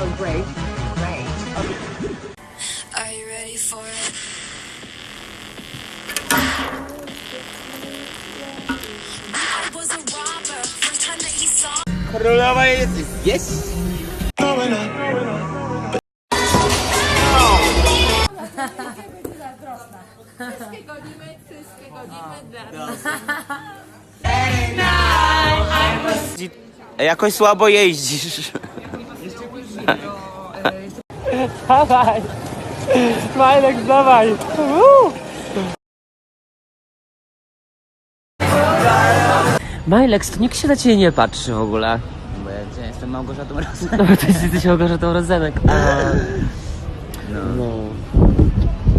Oh, great. Great. Are you ready for it? Królowa jest... Jest! Jakoś słabo jeździsz. Dawaj! Smajlek, dawaj! Woo! Majlex, to nikt się na ciebie nie patrzy w ogóle. Bo ja jestem Małgorzatą Rozem. No, to jest, jesteś Małgorzatą Rozenek. No.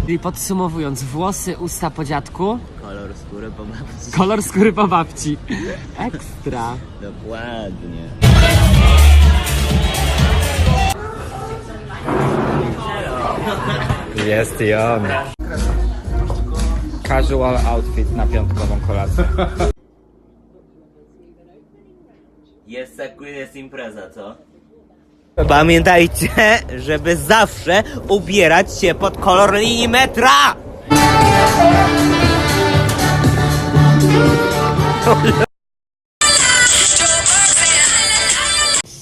Czyli podsumowując, włosy, usta po dziadku, Kolor skóry po babci. kolor skóry po babci. Ekstra. Dokładnie. Jest i on. Casual outfit na piątkową kolację. Jest tak, jest impreza, co? Pamiętajcie, żeby zawsze ubierać się pod kolor linii metra!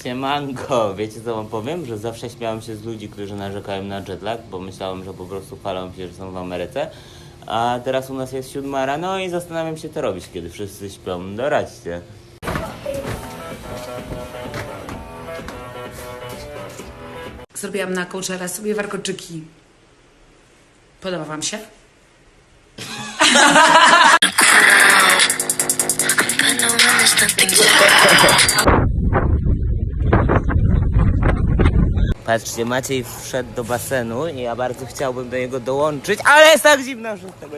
Siemanko, wiecie co wam powiem? Że zawsze śmiałem się z ludzi, którzy narzekają na jetlag, bo myślałem, że po prostu chwalą się, że są w Ameryce. A teraz u nas jest siódma rano i zastanawiam się, co robić, kiedy wszyscy śpią. Doradźcie. Zrobiłam na Coachella sobie warkoczyki. Podoba wam się? Patrzcie, Maciej wszedł do basenu i ja bardzo chciałbym do niego dołączyć, ale jest tak zimno, że tego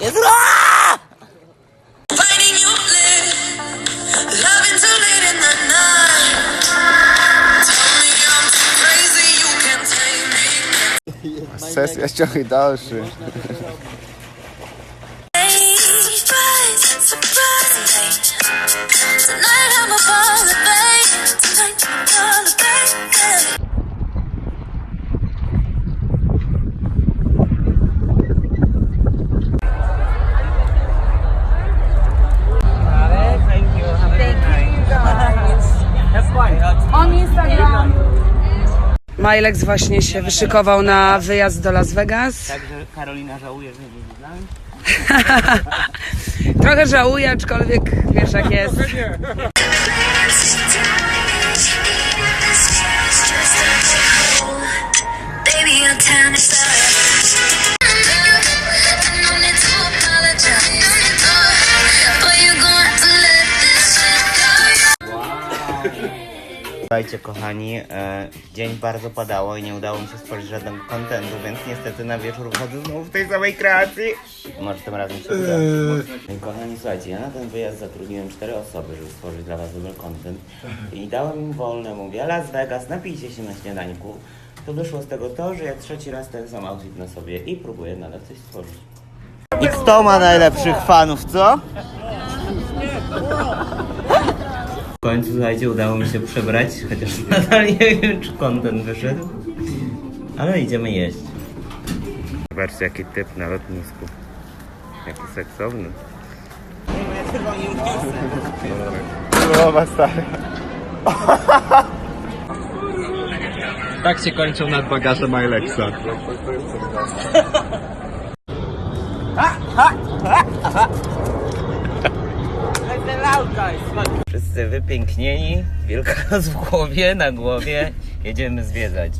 jest... Aaaa! fighting you live. Majlex właśnie się wyszykował na wyjazd do Las Vegas. Także Karolina żałuje, że nie widziałem. Trochę żałuję, aczkolwiek wiesz jak jest. Słuchajcie kochani, e, dzień bardzo padało i nie udało mi się stworzyć żadnego kontentu, więc niestety na wieczór wchodzę znowu w tej samej kreacji. Może tym razem się uda. Kochani, słuchajcie, ja na ten wyjazd zatrudniłem cztery osoby, żeby stworzyć dla was dobry content i dałem im wolne, mówię, Las Vegas, napijcie się na śniadańku. To wyszło z tego to, że ja trzeci raz ten sam outfit na sobie i próbuję nadal coś stworzyć. I kto ma najlepszych fanów, co? W końcu, słuchajcie, udało mi się przebrać, chociaż nadal nie wiem, czy kontent wyszedł. Ale idziemy jeść. Zobaczcie, jaki typ na lotnisku. Jaki seksowny. Królowa stary. Tak się kończą nadbagaże Milexa. Wszyscy wypięknieni, wielkanoc w głowie, na głowie. Jedziemy zwiedzać.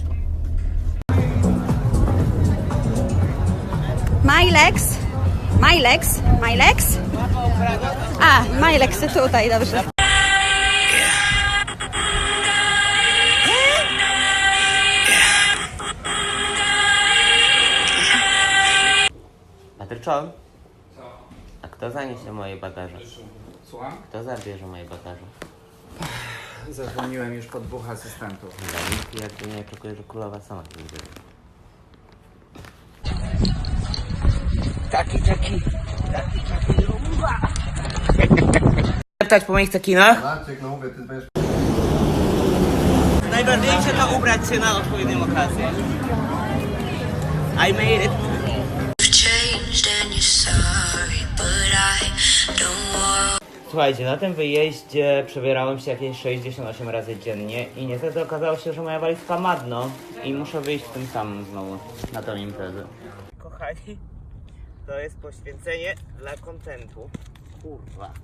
Milex? Milex? Milex? A, Milex tutaj, dobrze. Patryczon? A kto zaniesie moje bagaże? Słucham? Kto zabierze moje bagaże? Zadzwoniłem już po dwóch asystentów. Chyba nikt nie oczekuje, że królowa sama to zrobi. Taki, taki, taki, taki, rumba. Leptać po moich cekinach? Maciek, no mówię, ty będziesz... Najważniejsze to ubrać się na odpowiednią okazję. I made it. Słuchajcie, na tym wyjeździe przebierałem się jakieś 68 razy dziennie i niestety okazało się, że moja walizka madno i muszę wyjść tym samym znowu na tą imprezę. Kochani, to jest poświęcenie dla kontentu. Kurwa.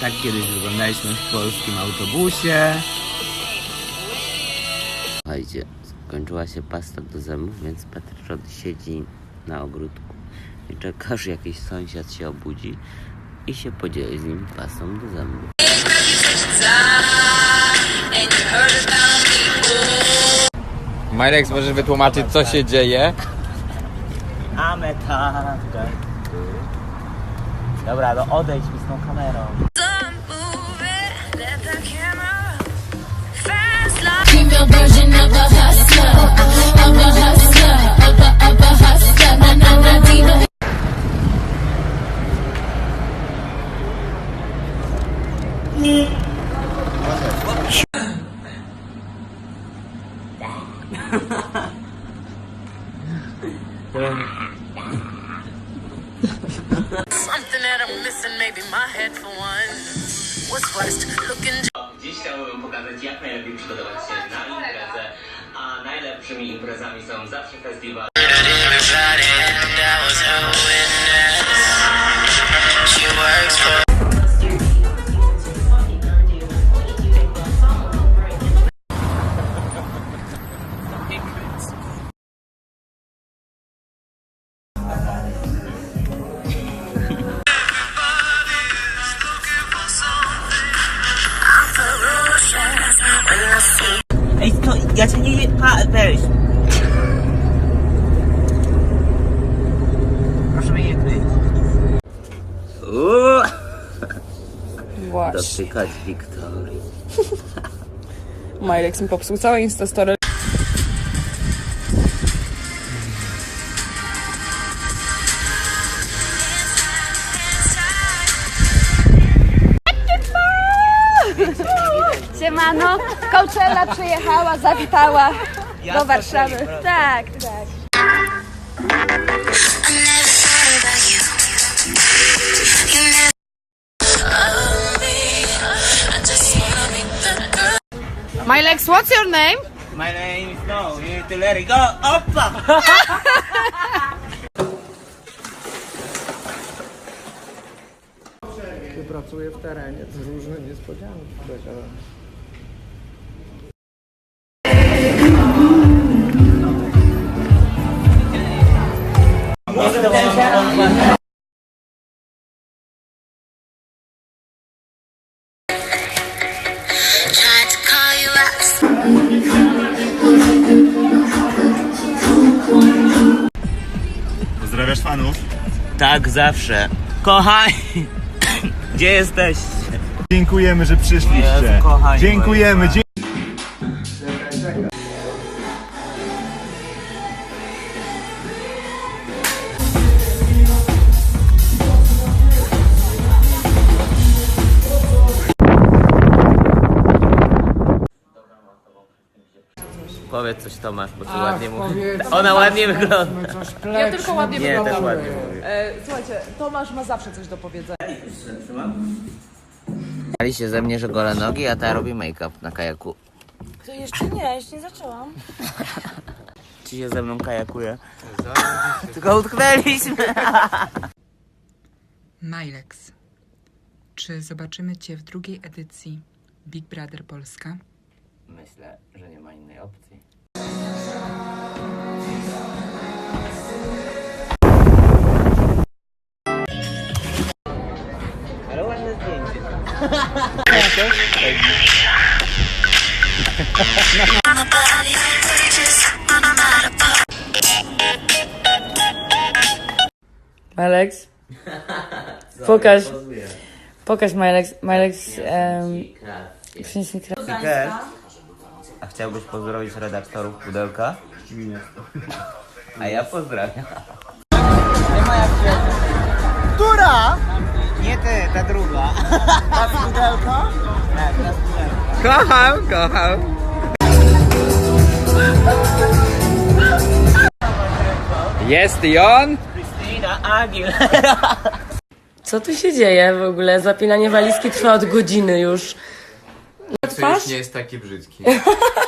Tak kiedyś wyglądaliśmy w polskim autobusie. Słuchajcie, skończyła się pasta do zębów, więc Patryczot siedzi na ogródku i czeka, aż jakiś sąsiad się obudzi i się podzieli z nim pastą do zębów. Milex, możesz wytłumaczyć, co się dzieje? A metatkę. Dobra, no odejdź mi z tą kamerą. Female version of a hustler, something that I'm missing, maybe my head for one. What's worst, looking Dziś chciałbym najlepszymi imprezami są zawsze festiwale. Dotykać Wiktorii. Milex mi popsuł całe Instastory. Siemano, Coachella przyjechała, zawitała do Warszawy. Tak, tak. Girl. Milex, what's your name? My name is no, you need to let it go. Opa! Pracuję w terenie, to różne niespodzianki. Tak, zawsze. Kochani, gdzie jesteście? Dziękujemy, że przyszliście. Jezu, kochani Dziękujemy. Powiedz coś Tomasz, bo ty ładnie mówisz. Ona ładnie wygląda. Ja tylko ładnie Nie, też wyglądam. ładnie mówi. E, słuchajcie, Tomasz ma zawsze coś do powiedzenia. Śmiali się ze mnie, że gole nogi, a ta robi make-up na kajaku. To jeszcze nie, jeszcze nie zaczęłam. Ci się ze mną kajakuje. Tylko utknęliśmy. Milex. Czy zobaczymy Cię w drugiej edycji Big Brother Polska? Myślę, że nie ma innej opcji. Ale ładne zdjęcie. Milex? Pokaż. Pokaż Milex. Milex. Um, przynieś mi kra- Piket. Chciałbyś pozdrowić redaktorów Pudełka? Nie. A ja pozdrawiam. Która pudelko? Tak, na pudelko. Kocham, kocham. Jest i on. Christina Aguilera. Co tu się dzieje w ogóle? Zapinanie walizki trwa od godziny już. To już nie jest taki brzydki.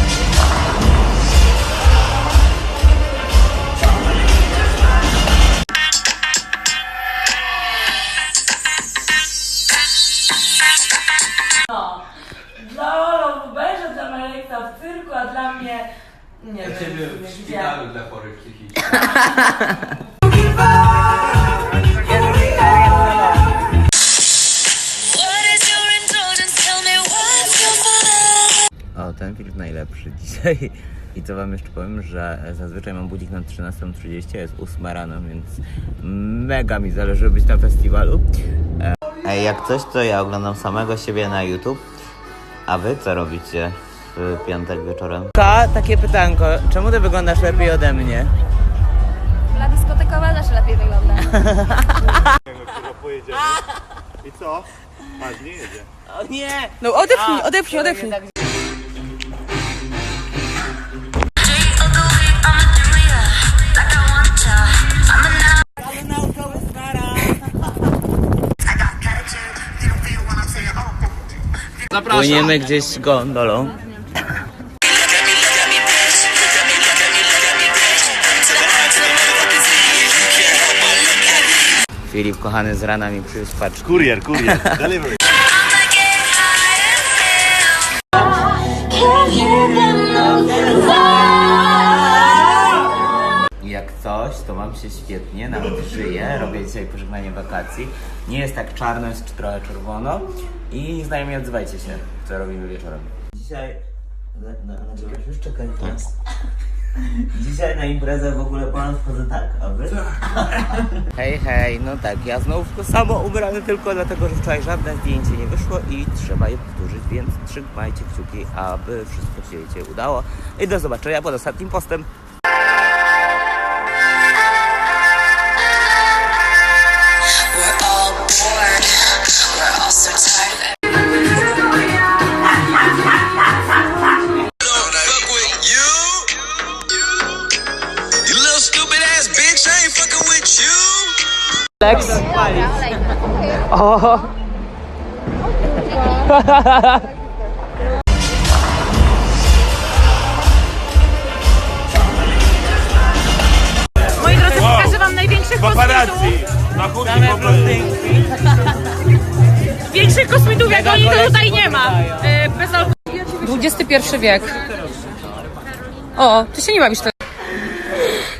Nie wiem, w szpitalu dla chorych psychicznych. What is your indulgence? Tell me what's your fun? O, ten film najlepszy dzisiaj. I co wam jeszcze powiem, że zazwyczaj mam budzik na 13.30, jest 8 rano, więc mega mi zależy być na festiwalu. E, Ej, jak coś, to ja oglądam samego siebie na YouTube. A wy co robicie w piątek wieczorem? Ka, takie pytanko, czemu ty wyglądasz lepiej ode mnie? Dla dyskotekowa zawsze lepiej wygląda. Pojedziemy. I co? Patrz, nie jedzie. O nie! No odepchnij, odepchnij, odepchnij. Płyniemy gdzieś gondolą. Filip, kochany, z rana mi przyniósł paczkę. Kurier, kurier. Delivery. Jak coś, to mam się świetnie, nawet żyję, robię dzisiaj pożegnanie wakacji. Nie jest tak czarno, jest trochę czerwono. I znajomi odzywajcie się, co robimy wieczorem. Dzisiaj... Nagrywasz już? Czekaj teraz. Dzisiaj na imprezę w ogóle plan wchodzę tak, a wy? Hej, hej, no tak, ja znowu w to samo ubrany tylko dlatego, że wczoraj żadne zdjęcie nie wyszło i trzeba je powtórzyć, więc trzymajcie kciuki, aby wszystko się udało. I do zobaczenia pod ostatnim postem. Alex. O. Moi drodzy, pokażę wam największych Paparazzi. Na Większych kosmitów jak oni to tutaj nie ma. E, bez XXI wiek. O, ty się nie bawisz teraz.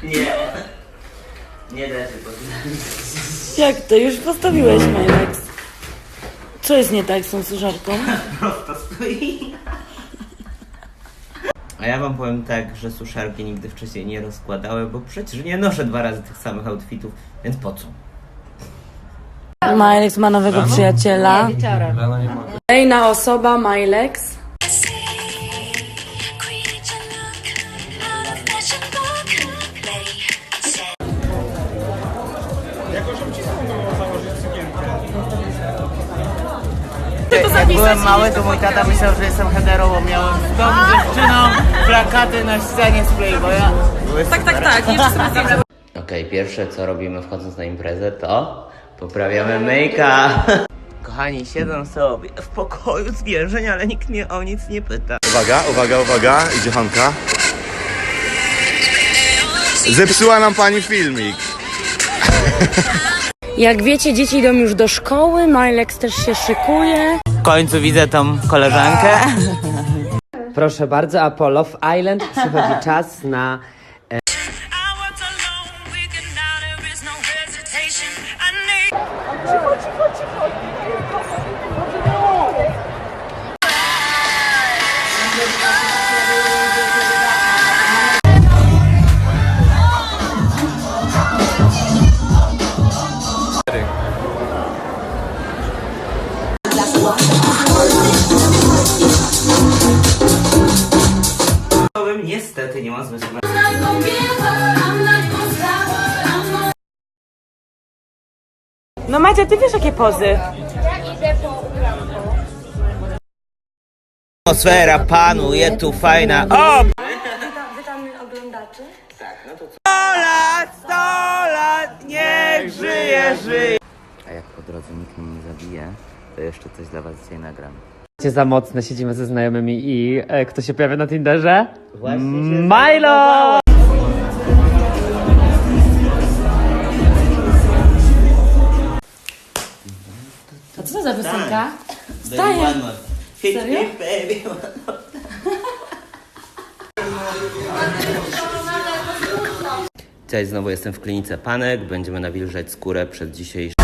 Nie. Nie da się Jak to? Już postawiłeś, Majlex. Co jest nie tak z tą suszarką? Prosto stoi. A ja wam powiem tak, że suszarki nigdy wcześniej nie rozkładały, bo przecież nie noszę dwa razy tych samych outfitów, więc po co? Majlex ma nowego przyjaciela. Kolejna osoba, Majlex. Jak byłem mały, to mój tata myślał, że jestem hetero, bo miałem z tą dziewczyną plakaty na ścianie z Playboya. Były tak, tak, tak. Okej, pierwsze co robimy wchodząc na imprezę to poprawiamy make-up. Kochani, siedzą sobie w pokoju zwierzeń, ale nikt mnie o nic nie pyta. Uwaga, uwaga, uwaga. Idzie Hanka. Zepsuła nam pani filmik. Jak wiecie, dzieci idą już do szkoły, Majlex też się szykuje. W końcu widzę tą koleżankę. Proszę bardzo, Apollo w Island przychodzi czas na niestety nie mam zmysłu na... No Macia, ty wiesz jakie pozy? Atmosfera panuje tu fajna. O! Witamy oglądaczy. 100 lat, 100 lat, niech żyje, żyje. A jak po drodze nikt mnie nie zabije, to jeszcze coś dla was dzisiaj nagram. Cię za mocne, siedzimy ze znajomymi i e, kto się pojawia na Tinderze? Właśnie się Milo! A co to za piosenka? Wstaję. Serio? baby. Cześć, znowu jestem w klinice Panek. Będziemy nawilżać skórę przed dzisiejszym.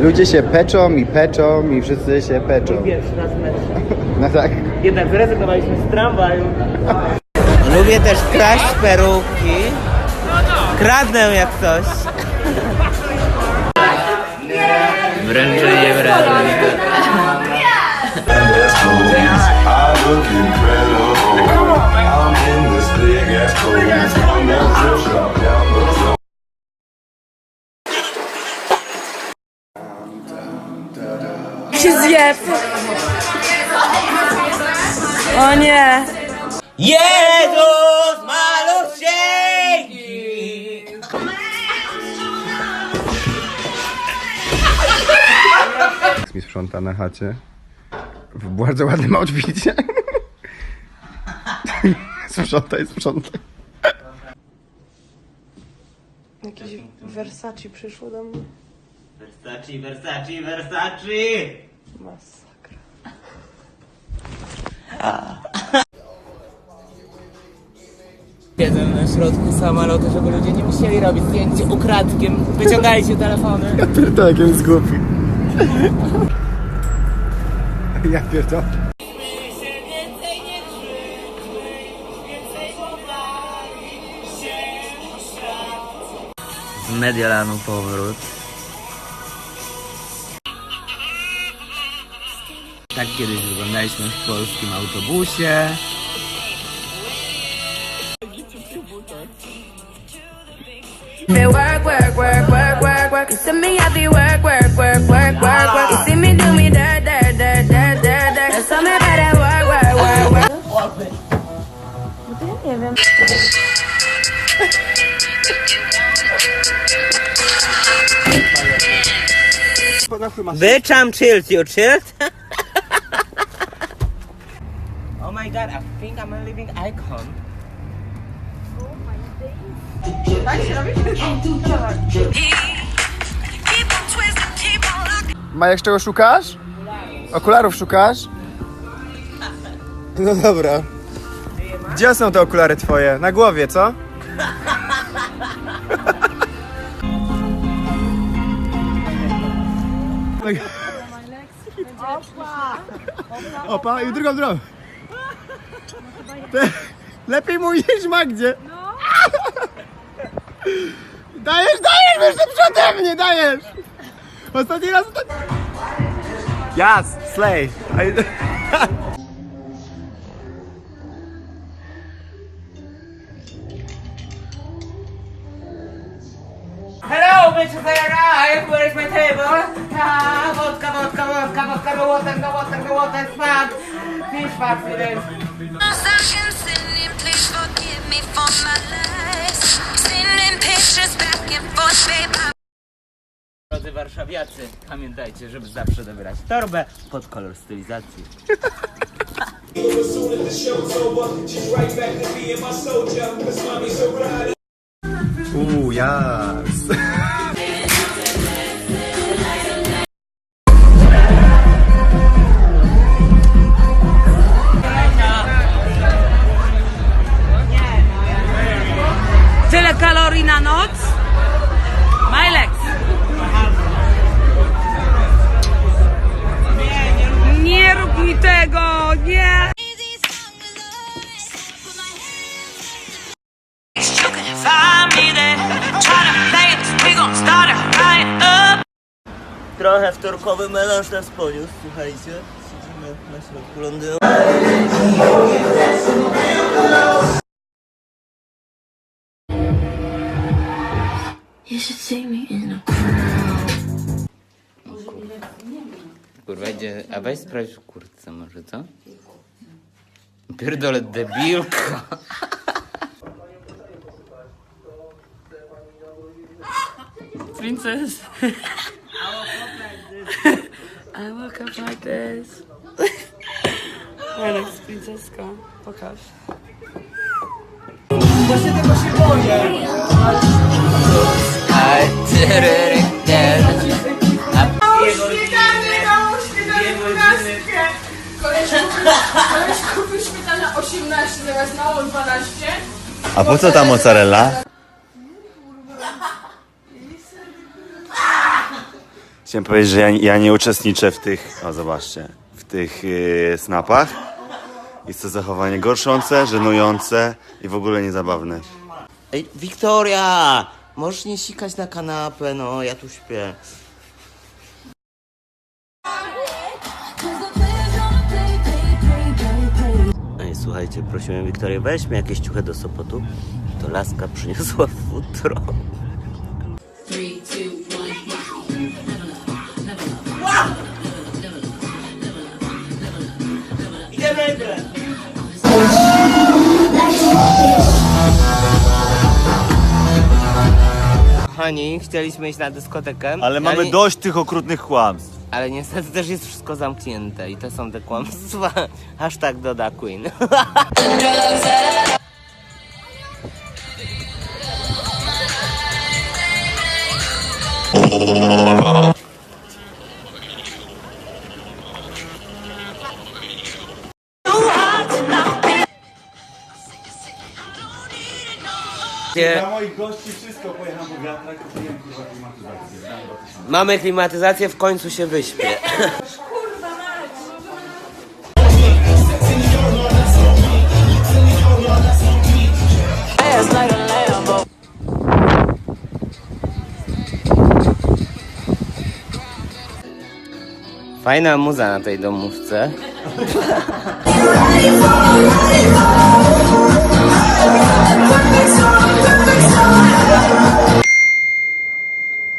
Ludzie się peczą i peczą i wszyscy się peczą. Pierwszy raz mecz. No tak. Jednak wyrezygnowaliśmy z tramwaju. Lubię też kraść peruki. Kradnę jak coś. I look incredible. I'm in this big ass. Się zjeb! O nie! Jezus malusieńki! mi sprząta na chacie. W bardzo ładnym outficie. sprzątaj, sprzątaj. Jakieś Versace przyszło do mnie. Versace, Versace, Versace! Masakra. Jeden na środku samolotu, żeby ludzie nie musieli robić zdjęć ukradkiem. Wyciągajcie telefony. Tak, jest głupi. Ja pierdolę. Z Mediolanu powrót. Tak kiedyś wyglądaliśmy w polskim autobusie. Work, work, work, work, work, work. You see me, I be work, work, work, work, work, work. You see me do me dirt, dirt, dirt, dirt, dirt, dirt. There's something about that work, work, work, work. Bitch, I'm chilled, you chilled? oh my god, I think I'm a living icon. Keep on looking. Majek, czego szukasz? Okularów szukasz? No dobra. Gdzie są te okulary twoje? Na głowie, co? Opa, i drugą, drugą. Te, lepiej mu iść Magdzie. Dajesz, dajesz, wiesz, ty przede mnie, dajesz. Ostatni raz, ostatni... Yes, slay. I... Hello, bitches, I arrived. Where is my table? Ah, vodka, vodka, vodka, vodka, the water, the water, the water, smack. Fish fuck it. Sending, please forgive me for my lies. Warszawiacy, pamiętajcie, żeby zawsze dobierać torbę pod kolor stylizacji. Uuu, jas. Tyle kalorii na noc? Trochę wtorkowy melanż nas poniósł, słuchajcie. Siedzimy na środku Londynu. You should see me in a Kurwa, idzie, a weź sprawdź w kurtce może, co? Pierdolę debilka. Princess. I woke up like this. Alex, princeska. Pokaż. Kupił śmietana 18 zamiast mało 12. A po co ta mozzarella? Chciałem powiedzieć, że ja, ja nie uczestniczę w tych, o zobaczcie, w tych yy, snapach. Jest to zachowanie gorszące, żenujące i w ogóle niezabawne. Ej, Wiktoria! Możesz nie sikać na kanapę, no, ja tu śpię. Ej, słuchajcie, prosiłem Wiktorię, weź mi jakieś ciuchy do Sopotu. To laska przyniosła futro. Kochani, chcieliśmy iść na dyskotekę. Ale mamy dość tych okrutnych kłamstw. Ale niestety też jest wszystko zamknięte i to są te kłamstwa. Hashtag doda Queen. moich gości wszystko pojechałem po wiatrach, kupiłem kurwa klimatyzację. Mamy klimatyzację, w końcu się wyśpię. Fajna muza na tej domówce.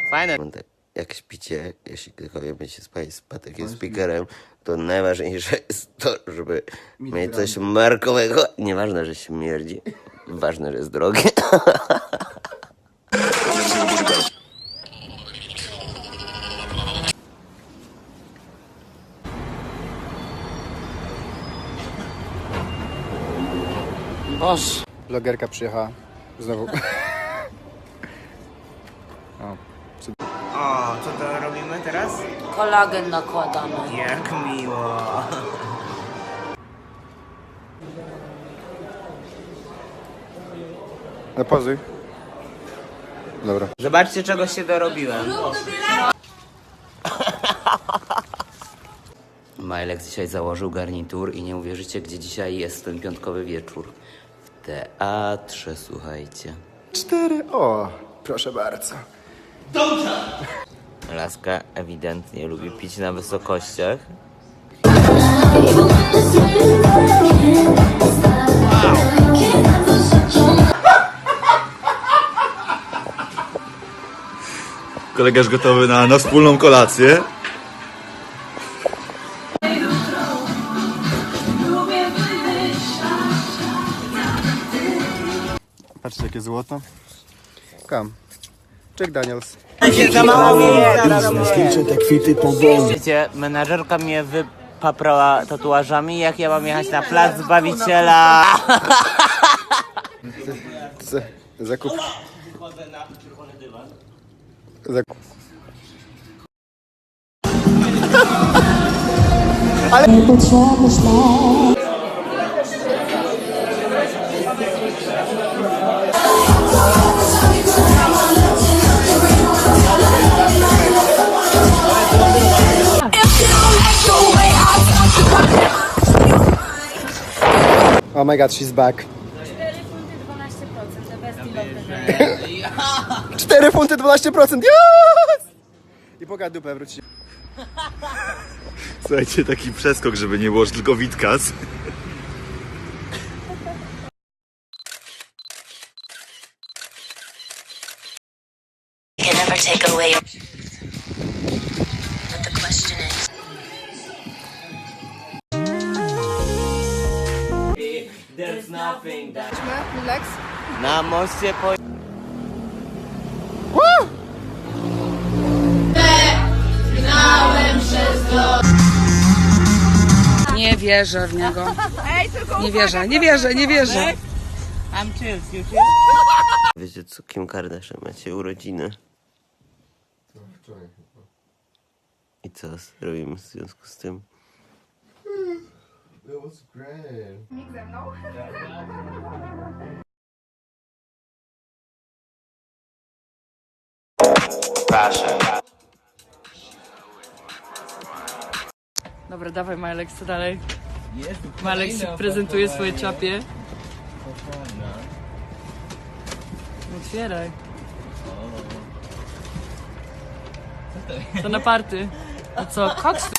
Fajne. Jak śpicie, jeśli ktokolwiek będzie spać z takim speakerem, to najważniejsze jest to, żeby mieć coś markowego. Nieważne, że śmierdzi. Ważne, że jest drogie. Oż! Blogerka przyjechała. Znowu. O, co to robimy teraz? Kolagen nakładamy. Jak miło. No pozuj. Dobra. Zobaczcie, czego się dorobiłem. Majlek dzisiaj założył garnitur i nie uwierzycie, gdzie dzisiaj jest ten piątkowy wieczór. W teatrze, słuchajcie. Cztery. O, proszę bardzo. Laska ewidentnie lubi pić na wysokościach. Kolegaż gotowy na, na wspólną kolację. Patrzcie jakie złoto. Kam. Jack Daniels. Wiecie, menadżerka mnie wypaprała tatuażami, jak ja mam jechać na plac Zbawiciela. Z, zakup. Zakup. Oh my god, she's back. 4 funty 12%, yes! I pokaż dupę, wróci. Słuchajcie, taki przeskok, żeby nie było że tylko Witkas. Na moście po... Nie wierzę w niego. Nie wierzę, nie wierzę, nie wierzę. Wiecie co, Kim Kardashian macie urodziny. I co zrobimy w związku z tym? Dobra, dawaj Malek, co dalej? Malek prezentuje swoje czapie. Otwieraj. To na party. A co, koks?